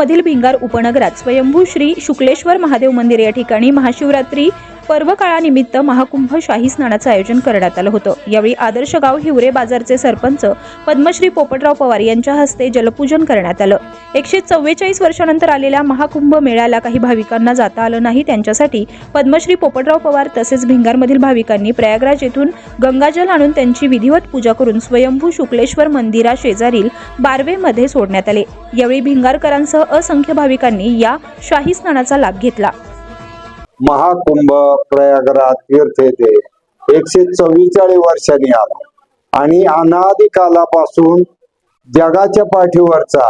मधील भिंगार उपनगरात स्वयंभू श्री शुक्लेश्वर महादेव मंदिर या ठिकाणी महाशिवरात्री पर्व काळानिमित्त महाकुंभ शाही स्नानाचं आयोजन करण्यात आलं होतं. यावेळी आदर्श गाव हिवरे बाजारचे सरपंच पद्मश्री पोपटराव पवार यांच्या हस्ते जलपूजन करण्यात आलं. एकशे चव्वेचाळीस वर्षानंतर आलेल्या महाकुंभ मेळ्याला काही भाविकांना जाता आलं नाही. त्यांच्यासाठी पद्मश्री पोपटराव पवार तसेच भिंगारमधील भाविकांनी प्रयागराज येथून गंगाजल आणून त्यांची विधिवत पूजा करून स्वयंभू शुक्लेश्वर मंदिरा शेजारील बारवेमध्ये सोडण्यात आले. यावेळी भिंगारकरांसह असंख्य भाविकांनी या शाही स्नानाचा लाभ घेतला. महाकुंभ प्रयागराज तीर्थ येथे एकशे चव्वेचाळीस वर्षांनी आला आणि अनादी कालापासून जगाच्या पाठीवरचा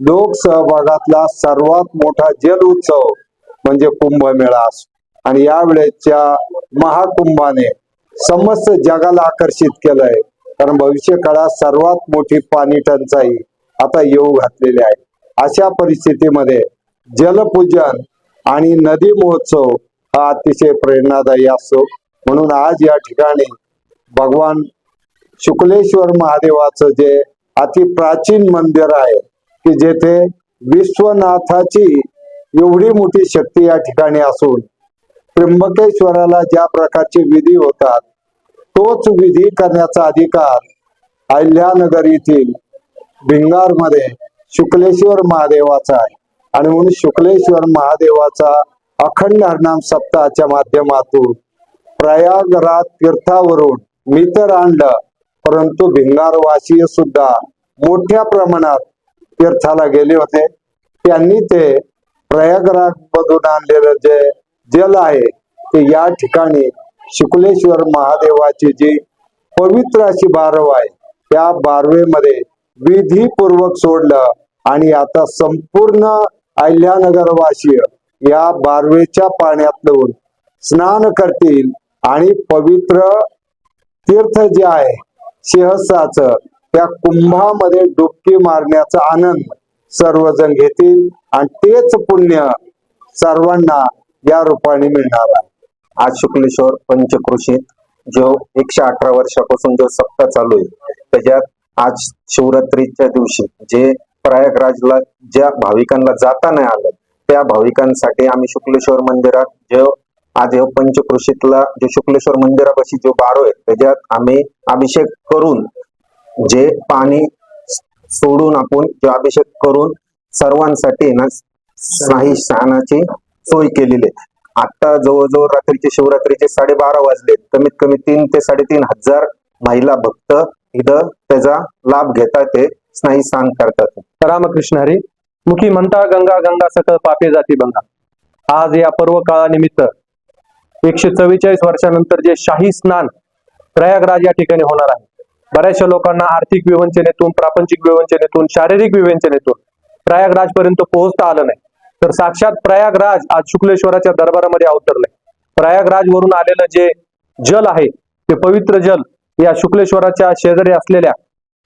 लोक सहभागातला सर्वात मोठा जल उत्सव म्हणजे कुंभमेळा असतो. आणि यावेळेच्या महाकुंभाने समस्त जगाला आकर्षित केलंय. कारण भविष्य काळात सर्वात मोठी पाणी टंचाई आता येऊ घातलेली आहे. अशा परिस्थितीमध्ये जलपूजन आणि नदी महोत्सव हा अतिशय प्रेरणादायी असतो. म्हणून आज या ठिकाणी भगवान शुक्लेश्वर महादेवाचं जे अति प्राचीन मंदिर आहे की जेथे विश्वनाथाची एवढी मोठी शक्ती या ठिकाणी असून त्र्यंबकेश्वराला ज्या प्रकारचे विधी होतात तोच विधी करण्याचा अधिकार अहिल्यानगर येथील भिंगारमध्ये शुक्लेश्वर महादेवाचा आहे. आणि म्हणून शुक्लेश्वर महादेवाचा अखंड हरनाम सप्ताहाच्या माध्यमातून प्रयागराज तीर्थावरून मी तर आणलं परंतु भिंगारवासीय सुद्धा मोठ्या प्रमाणात तीर्थाला गेले होते. त्यांनी ते प्रयागराज मधून आणलेलं जे जल आहे ते या ठिकाणी शुक्लेश्वर महादेवाची जी पवित्र अशी बारव आहे त्या बारवेमध्ये विधीपूर्वक सोडलं आणि आता संपूर्ण अहिल्यानगरवासीय या बारवेच्या पाण्यातून स्नान करतील आणि पवित्र तीर्थ जे आहे सिंहसाचं त्या कुंभामध्ये डुबकी मारण्याचा आनंद सर्वजण घेतील आणि तेच पुण्य सर्वांना या रूपाने मिळणार आहे. आज शुक्लेश्वर पंचकृषीत जो एकशे अठरा वर्षापासून जो सप्ताह चालू आहे त्याच्यात आज शिवरात्रीच्या दिवशी जे प्रयागराजला ज्या भाविकांना जाता नाही आलं त्या भाविकांसाठी आम्ही शुक्लेश्वर मंदिरात जो आज पंचकृषीतला जो शुक्लेश्वर मंदिरापाशी जो बारो आहे त्याच्यात आम्ही अभिषेक करून जे पाणी सोडून आपण जो अभिषेक करून सर्वांसाठी ना स्नाही स्नानाची सोय केलेली आहे. आता जवळजवळ रात्रीचे शिवरात्रीचे साडेबारा वाजले. कमीत कमी तीन ते साडेतीन हजार महिला भक्त इथं त्याचा लाभ घेतात ते स्नाही स्नान करतात. रामकृष्ण हरी मुखी म्हणता गंगा गंगा सकळ पापे जाती बंगा. आज या पर्व काळानिमित्त एकशे चव्वेचाळीस वर्षानंतर जे शाही स्नान प्रयागराज या ठिकाणी होणार आहे बऱ्याचशा लोकांना आर्थिक विवंचनेतून प्रापंचिक विवंचनेतून शारीरिक विवंचनेतून प्रयागराज पर्यंत पोहोचता आलं नाही. तर साक्षात प्रयागराज आज शुक्लेश्वराच्या दरबारामध्ये अवतरलंय. प्रयागराज वरून आलेलं जे जल आहे ते पवित्र जल या शुक्लेश्वराच्या शेजारी असलेल्या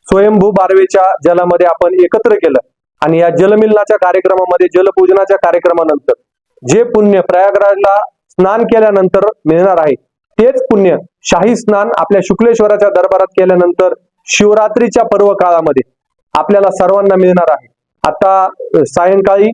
स्वयंभू बारवेच्या जलामध्ये आपण एकत्र केलं. आणि या जलमिलनाच्या कार्यक्रमामध्ये जलपूजनाच्या कार्यक्रमानंतर जे पुण्य प्रयागराजला स्नान केल्यानंतर मिळणार आहे तेच पुण्य शाही स्नान आपल्या शुक्लेश्वराच्या दरबारात केल्यानंतर शिवरात्रीच्या पर्व काळामध्ये आपल्याला सर्वांना मिळणार आहे. आता सायंकाळी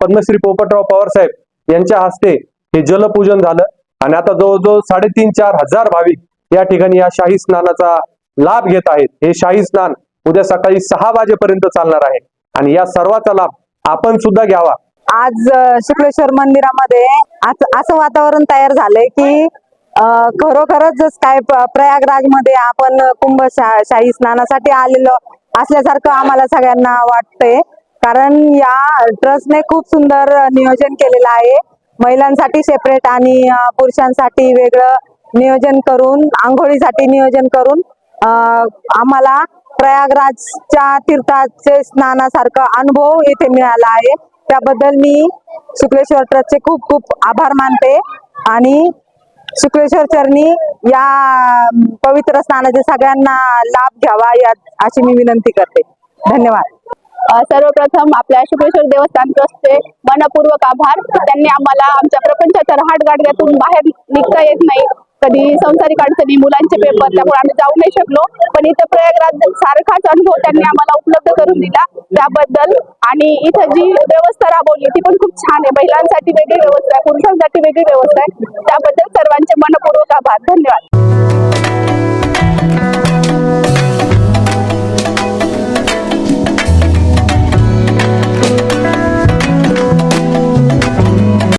पद्मश्री पोपटराव पवार साहेब यांच्या हस्ते हे जलपूजन झालं आणि आता जवळजवळ साडेतीन चार हजार भाविक या ठिकाणी या शाही स्नानाचा लाभ घेत आहेत. हे शाही स्नान उद्या सकाळी सहा वाजेपर्यंत चालणार आहे आणि या सर्वाचा लाभ आपण सुद्धा घ्यावा. आज शुक्लेश्वर मंदिरामध्ये असं वातावरण तयार झालंय की खरोखरच काय प्रयागराजमध्ये आपण कुंभ शाही स्नानासाठी आलेलो असल्यासारखं आम्हाला सगळ्यांना वाटतंय. कारण या ट्रस्टने खूप सुंदर नियोजन केलेलं आहे. महिलांसाठी सेपरेट आणि पुरुषांसाठी वेगळं नियोजन करून आंघोळीसाठी नियोजन करून आम्हाला प्रयागराजच्या तीर्थाचे स्नानासारखा अनुभव येथे मिळाला आहे. त्याबद्दल मी शुक्लेश्वर ट्रस्टचे खूप खूप आभार मानते. आणि शुक्लेश्वर चरणी या पवित्र स्नानाचे सगळ्यांना लाभ घ्यावा या अशी मी विनंती करते. धन्यवाद. सर्वप्रथम आपल्या शुक्रेश्वर देवस्थान ट्रस्टचे मनपूर्वक आभार. त्यांनी आम्हाला आमच्या प्रपंचाच्या रहाट गाडग्यातून बाहेर निघता येत नाही. कधी संसारिक अडचणी मुलांचे पेपर त्यामुळे आम्ही जाऊ नाही शकलो. पण इथं प्रयागराज सारखाच अनुभव त्यांनी आम्हाला उपलब्ध करून दिला. त्याबद्दल आणि इथं जी व्यवस्था राबवली ती पण खूप छान आहे. महिलांसाठी वेगळी व्यवस्था आहे पुरुषांसाठी वेगळी व्यवस्था आहे. त्याबद्दल सर्वांचे मनपूर्वक आभार. धन्यवाद.